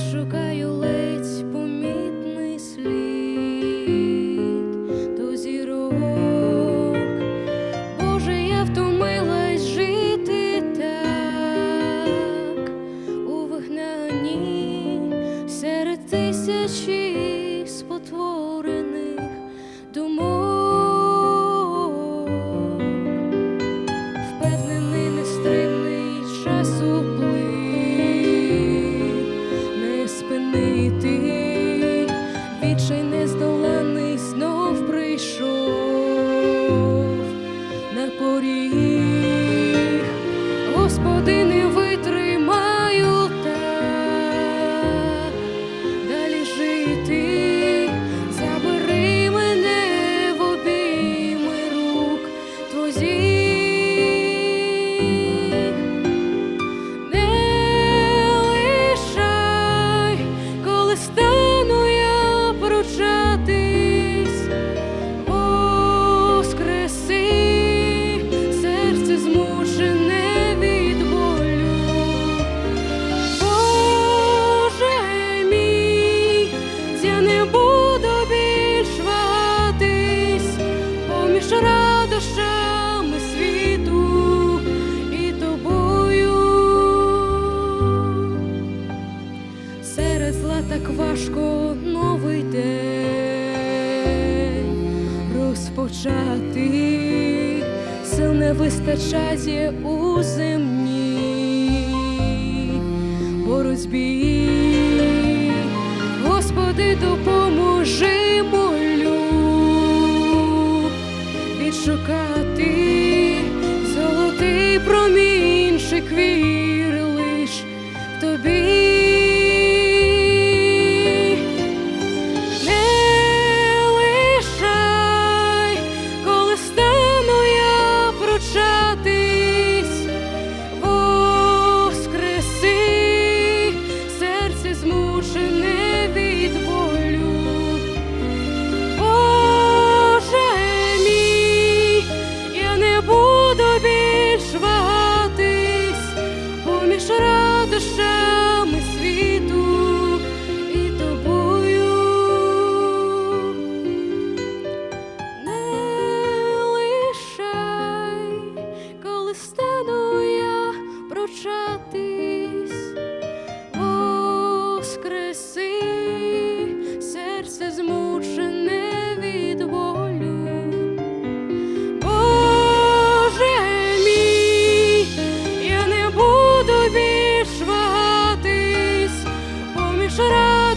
шукаю ледь помітний слід до зірок. Боже, я втомилась жити так у вигнанні серед тисячі спотворених. перший нездоланий знов прийшов на поріг. мовчати, сил не вистачає у земні, боротьбі, Господи, допоможи.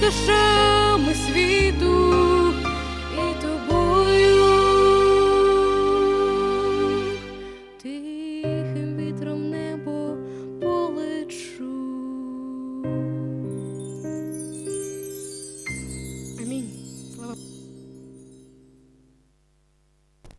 душами світу.